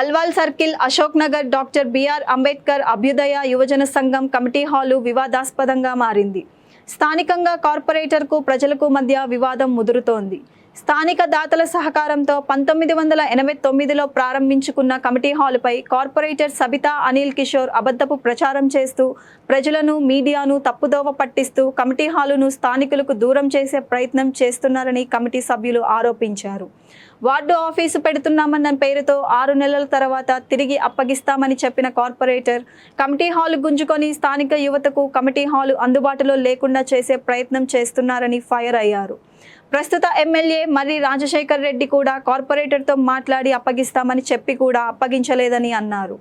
Alwal circle Ashok Nagar doctor B R Ambedkar అభ్యుదయ యువజన సంఘం కమిటీ హాలు వివాదాస్పదంగా మారింది. స్థానికంగా కార్పొరేటర్కు ప్రజలకు మధ్య వివాదం ముదురుతోంది. స్థానిక దాతల సహకారంతో పంతొమ్మిది వందల ఎనభై తొమ్మిదిలో ప్రారంభించుకున్న కమిటీ హాలుపై కార్పొరేటర్ సబితా అనిల్ కిషోర్ అబద్ధపు ప్రచారం చేస్తూ ప్రజలను మీడియాను తప్పుదోవ పట్టిస్తూ కమిటీ హాలును స్థానికులకు దూరం చేసే ప్రయత్నం చేస్తున్నారని కమిటీ సభ్యులు ఆరోపించారు. వార్డు ఆఫీసు పెడుతున్నామన్న పేరుతో ఆరు నెలల తర్వాత తిరిగి అప్పగిస్తామని చెప్పిన కార్పొరేటర్ కమిటీ హాలు గుంజుకొని స్థానిక యువతకు కమిటీ హాలు అందుబాటులో లేకుండా చేసే ప్రయత్నం చేస్తున్నారని ఫైర్ అయ్యారు. ప్రస్తుత ఎమ్మెల్యే మర్రి రాజశేఖర్ రెడ్డి కూడా కార్పొరేటర్తో మాట్లాడి అప్పగిస్తామని చెప్పి కూడా అప్పగించలేదని అన్నారు.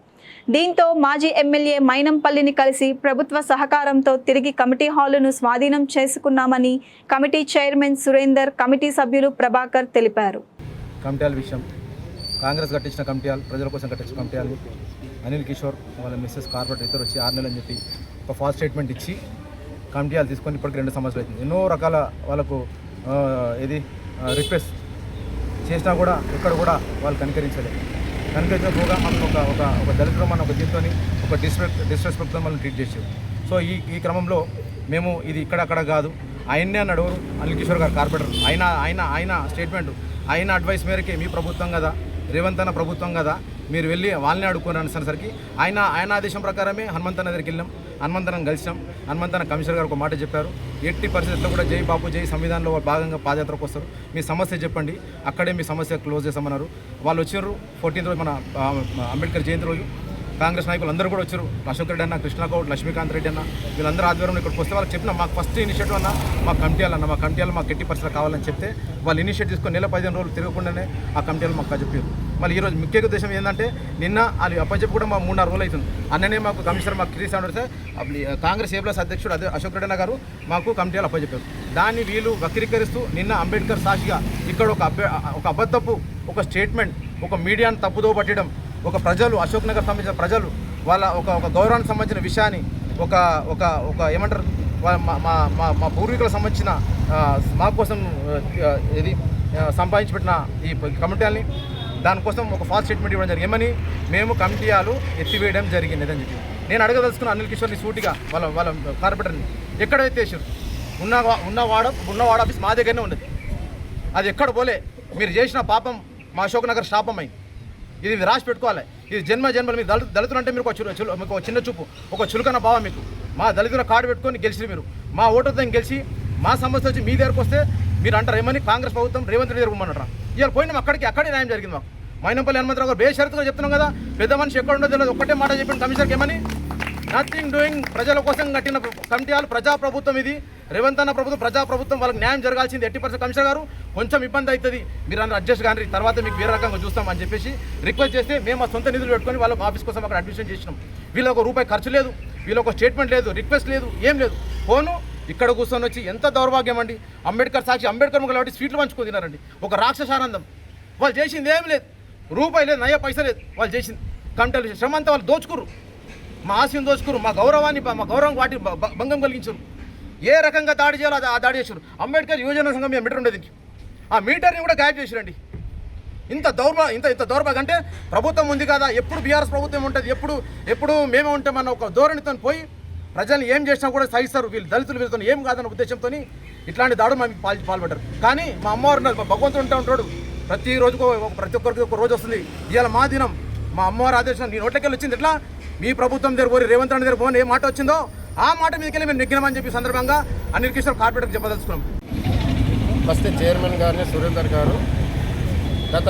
దీంతో మాజీ ఎమ్మెల్యే మైనంపల్లిని కలిసి ప్రభుత్వ సహకారంతో తిరిగి కమిటీ హాలును స్వాధీనం చేసుకున్నామని కమిటీ చైర్మన్ సురేందర్ కమిటీ సభ్యులు ప్రభాకర్ తెలిపారు. కమిటీల విషయం. కాంగ్రెస్ కట్టించిన కమిటీలు ప్రజల కోసం కట్టించిన కమిటీలు అనిల్ కిషోర్ వాళ్ళ మిస్సెస్ కార్పొరేటర్ ఇద్దరు వచ్చి ఆరు నెలలు అని చెప్పి ఒక ఫాస్ట్ స్టేట్మెంట్ ఇచ్చి కమిటీలు తీసుకొని ఇప్పటికి రెండు సంవత్సరాలు అవుతుంది. ఎన్నో రకాల వాళ్ళకు ఇది రిక్వెస్ట్ చేసినా కూడా ఎక్కడ కూడా వాళ్ళు కనికరించలేదు కనికరించకపోగా మనం ఒక ఒక ఒక దళితులు మన ఒక దీంతో ఒక డిస్రెస్పెక్ట్ డిస్రెస్పెక్ట్తో మనం ట్రీట్ చేసేది సో ఈ ఈ క్రమంలో మేము ఇది ఇక్కడ అక్కడ కాదు. ఆయన్నే అన్నాడు అనిల్ కిషోర్ గారు కార్పొరేటర్. ఆయన ఆయన ఆయన స్టేట్మెంట్ ఆయన అడ్వైస్ మేరకే మీ ప్రభుత్వం కదా రేవంత్ అన్న ప్రభుత్వం కదా మీరు వెళ్ళి వాళ్ళని అడుక్కొని అనేసరికి ఆయన ఆయన ఆదేశం ప్రకారమే హనుమంతన్న దగ్గరికి వెళ్ళాం. హనుమంతనం కలిసాం. హనుమంతన కమిషనర్ గారు ఒక మాట చెప్పారు. ఎట్టి పరిస్థితుల్లో కూడా జై బాబు జై సంవిధానంలో భాగంగా పాదయాత్రకు వస్తారు. మీ సమస్య చెప్పండి. అక్కడే మీ సమస్య క్లోజ్ చేస్తామన్నారు. వాళ్ళు వచ్చారు. ఫోర్టీన్త్ రోజు మన అంబేడ్కర్ అంబేద్కర్ జయంతి రోజు కాంగ్రెస్ నాయకులు అందరూ కూడా వచ్చారు. అశోక్ రెడ్డి అన్న కృష్ణగౌడ్ లక్ష్మీకాంత్ రెడ్డి అన్న వీళ్ళందరూ ఆధ్వర్యంలో ఇక్కడికి వస్తే వాళ్ళకి చెప్పిన మాకు ఫస్ట్ ఇనిషియేటివ్ అన్న మా కమిటీలు అన్న మా కమిటీలు మాకు ఎట్టి పరిస్థితులు కావాలని చెప్తే వాళ్ళు ఇనిషియేట్ తీసుకొని నెల పదిహేను రోజులు తిరగకుండానే ఆ కమిటీలు మాకు చెప్పారు. మళ్ళీ ఈరోజు ముఖ్య ఉద్దేశం ఏంటంటే నిన్న వాళ్ళు అప్పచెప్పి కూడా మా మూడున్నర రోజులు అవుతుంది. అన్ననే మాకు కమిషనర్ మాకు క్రియేట్ సార్. కాంగ్రెస్ ఏప్లస్ అధ్యక్షుడు అదే అశోక్ రెడ్డి గారు మాకు కమిటీలు అప్పచెప్పారు. దాన్ని వీళ్ళు వక్రీకరిస్తూ నిన్న అంబేద్కర్ సాక్షిగా ఇక్కడ ఒక అబ్బ ఒక అబద్ధపు ఒక స్టేట్మెంట్ ఒక మీడియాను తప్పుదో పట్టడం ఒక ప్రజలు అశోక్ నగర్ సంబంధించిన ప్రజలు వాళ్ళ ఒక ఒక గౌరవానికి సంబంధించిన విషయాన్ని ఒక ఒక ఒక ఏమంటారు మా మా మా మా పూర్వీకులకు సంబంధించిన మా కోసం ఇది సంపాదించి పెట్టిన ఈ కమిటీలని దానికోసం ఒక ఫాస్ట్ స్టేట్మెంట్ ఇవ్వడం జరిగింది. ఏమని? మేము కమిటీయాలు ఎత్తివేయడం జరిగింది అని చెప్పి. నేను అడగదలుచుకున్న అనిల్ కిషోర్ని సూటిగా వాళ్ళ వాళ్ళ కార్పొరేటర్ని ఎక్కడైతే వేసారు ఉన్న ఉన్న వాడ ఉన్న వాడ ఆఫీస్ మా దగ్గరనే ఉన్నది అది ఎక్కడ పోలే? మీరు చేసిన పాపం మా అశోక్ నగర్ శాపమై ఇది మీరు రాసి పెట్టుకోవాలి. ఇది జన్మ జన్మలు మీరు దళిత దళితులు అంటే మీరు ఒక చులు చులు- మీకు ఒక చిన్న చూపు ఒక చులకన భావం మీకు. మా దళితుల కార్డు పెట్టుకొని గెలిచి మీరు. మా ఓటర్తో గెలిచి మా సమస్య వచ్చి మీ దగ్గరకు వస్తే మీరు అంటారు ఏమని కాంగ్రెస్ ప్రభుత్వం రేవంత్ రెడ్డి దగ్గర ఉమ్మన్నారా ఇవాళ పోయినాం అక్కడికి అక్కడే న్యాయం జరిగింది మాకు. మైనంపల్లి హనుమంతరావు గారు బేషరతుగా చెప్తున్నాం కదా పెద్ద మనిషి ఎక్కడ ఉండదు తెలియదు ఒక్కటే మాట చెప్పిన కమిషనర్కి ఏమని? నథింగ్ డూయింగ్ ప్రజల కోసం కట్టిన కమిటీలు ప్రజా ప్రభుత్వం ఇది. రేవంత్ అన్న ప్రభుత్వం ప్రజా ప్రభుత్వం వాళ్ళకి న్యాయం జరగాల్సింది ఎట్టి పర్సెంట్ కమిషనర్ గారు. కొంచెం ఇబ్బంది అవుతుంది. మీరు అందరూ అడ్జస్ట్ కానీ తర్వాత మీకు వేరే రకంగా చూస్తాం అని చెప్పేసి రిక్వెస్ట్ చేస్తే మేము మా సొంత నిధులు పెట్టుకొని వాళ్ళ ఆఫీస్ కోసం అక్కడ అడ్మిషన్ చేసినాం. వీళ్ళ ఒక రూపాయి ఖర్చు లేదు. వీళ్ళ ఒక స్టేట్మెంట్ లేదు రిక్వెస్ట్ లేదు ఏం లేదు. ఫోను ఇక్కడ కూర్చొని వచ్చి ఎంత దౌర్భాగ్యం అండి? అంబేద్కర్ సాక్షి అంబేద్కర్ ముగ్గులు కాబట్టి స్వీట్లు పంచుకొని తినారండి ఒక రాక్షసానందం వాళ్ళు చేసింది ఏమి లేదు. రూపాయి లేదు నయ పైసా లేదు. వాళ్ళు చేసింది. కంటలు శ్రమ అంతా వాళ్ళు దోచుకురు మా ఆశయం దోచుకురు మా గౌరవాన్ని మా గౌరవం వాటి భంగం కలిగించరు ఏ రకంగా దాడి చేయాలో అది ఆ దాడి చేశారు అంబేద్కర్ యువజన సంఘం మీద మీటర్ ఉండేది ఆ మీటర్ని కూడా గాయబ్ చేసిరండి. ఇంత దౌర్భా ఇంత ఇంత దౌర్భాగ్యం అంటే ప్రభుత్వం ఉంది కదా. ఎప్పుడు బీఆర్ఎస్ ప్రభుత్వం ఉంటుంది. ఎప్పుడు ఎప్పుడు మేమే ఉంటామన్న ఒక ధోరణితో పోయి ప్రజలు ఏం చేసినా కూడా సహిస్తారు వీళ్ళు దళితులు వీళ్ళతో ఏం కాదన్న ఉద్దేశంతో ఇట్లాంటి దాడు మాకు పాల్ పాల్పడ్డారు. కానీ మా అమ్మవారు భగవంతుడు ఉంటా ఉంటాడు. ప్రతి రోజుకు ప్రతి ఒక్కరికి ఒక రోజు వస్తుంది. ఇవాళ మా దినం మా అమ్మవారి ఆదేశం నీ నోట్లకెళ్ళి వచ్చింది ఎట్లా? మీ ప్రభుత్వం దగ్గర పోయి రేవంత్ రెడ్డి దగ్గర పోని ఏ మాట వచ్చిందో ఆ మాట మీదకెళ్ళి మేము నెగ్గినామని చెప్పి సందర్భంగా అనిల్ కిషోర్ కార్పొరేటర్కి చెప్పదలుచుకున్నాం. బస్తీ చైర్మన్ గారిని సురేందర్ గారు. గత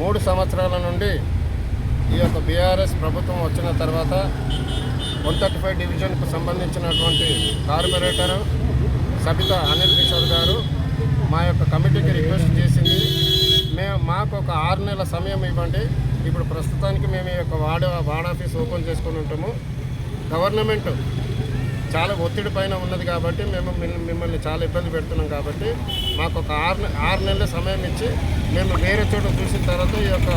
మూడు సంవత్సరాల నుండి ఈ యొక్క బీఆర్ఎస్ ప్రభుత్వం వచ్చిన తర్వాత వన్ థర్టీ ఫైవ్ డివిజన్కు సంబంధించినటువంటి కార్పొరేటర్ సబిత అనిల్ కిషోర్ గారు మా యొక్క కమిటీకి రిక్వెస్ట్ చేసింది. మేము మాకు ఒక ఆరు నెలల సమయం ఇవ్వండి. ఇప్పుడు ప్రస్తుతానికి మేము ఈ యొక్క వార్డ్ వార్డ్ ఆఫీస్ ఓపెన్ చేసుకొని ఉంటాము. గవర్నమెంట్ చాలా ఒత్తిడి పైన ఉన్నది కాబట్టి మేము మిమ్మల్ని చాలా ఇబ్బంది పెడుతున్నాం కాబట్టి మాకు ఒక ఆరు ఆరు నెలల సమయం ఇచ్చి మేము వేరే చోట చూసిన తర్వాత ఈ యొక్క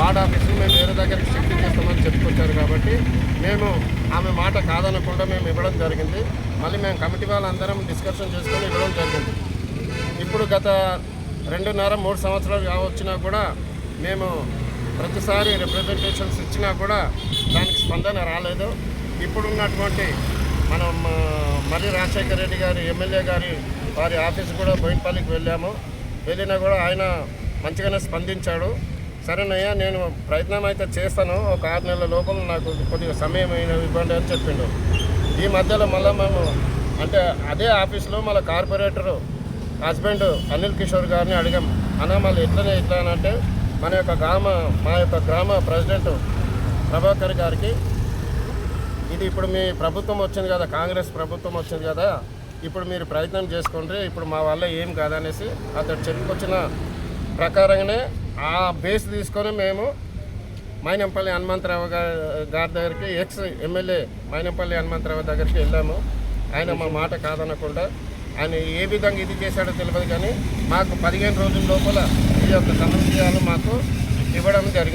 వార్డ్ ఆఫీస్ని మేము వేరే దగ్గరికి షిఫ్ట్ చేస్తామని చెప్పుకొచ్చారు కాబట్టి మేము ఆమె మాట కాదనకుండా మేము ఇవ్వడం జరిగింది. మళ్ళీ మేము కమిటీ వాళ్ళందరం డిస్కషన్ చేసుకొని ఇవ్వడం జరిగింది. ఇప్పుడు గత రెండున్నర మూడు సంవత్సరాలు వచ్చినా కూడా మేము ప్రతిసారి రిప్రజెంటేషన్స్ ఇచ్చినా కూడా దానికి స్పందన రాలేదు. ఇప్పుడున్నటువంటి మనం మర్రి రాజశేఖర రెడ్డి గారి ఎమ్మెల్యే గారి వారి ఆఫీస్ కూడా బోయినపల్లికి వెళ్ళాము. వెళ్ళినా కూడా ఆయన మంచిగానే స్పందించాడు. సరేనయ్యా నేను ప్రయత్నం అయితే చేస్తాను. ఒక ఆరు నెలల లోపల నాకు కొద్దిగా సమయం ఇవ్వండి అని చెప్పిండు. ఈ మధ్యలో మళ్ళీ మేము అంటే అదే ఆఫీస్లో మళ్ళీ కార్పొరేటరు హస్బెండ్ అనిల్ కిషోర్ గారిని అడిగాం. అన్న మళ్ళీ ఎట్లనే ఎట్లా అని అంటే మన యొక్క గ్రామ మా యొక్క గ్రామ ప్రెసిడెంట్ ప్రభాకర్ గారికి ఇది ఇప్పుడు మీ ప్రభుత్వం వచ్చింది కదా కాంగ్రెస్ ప్రభుత్వం వచ్చింది కదా ఇప్పుడు మీరు ప్రయత్నం చేసుకోండి ఇప్పుడు మా వల్ల ఏం కాదనేసి అతడు చెప్పుకొచ్చిన ప్రకారంగానే ఆ బేస్ తీసుకొని మేము మైనంపల్లి హనుమంతరావు గారి గారి దగ్గరికి ఎక్స్ ఎమ్మెల్యే మైనంపల్లి హనుమంతరావు దగ్గరికి వెళ్ళాము. ఆయన మా మాట కాదనకుండా ఆయన ఏ విధంగా ఇది చేశాడో తెలియదు కానీ మాకు పదిహేను రోజుల లోపల ఈ యొక్క సమస్యలు మాకు ఇవ్వడం జరిగింది.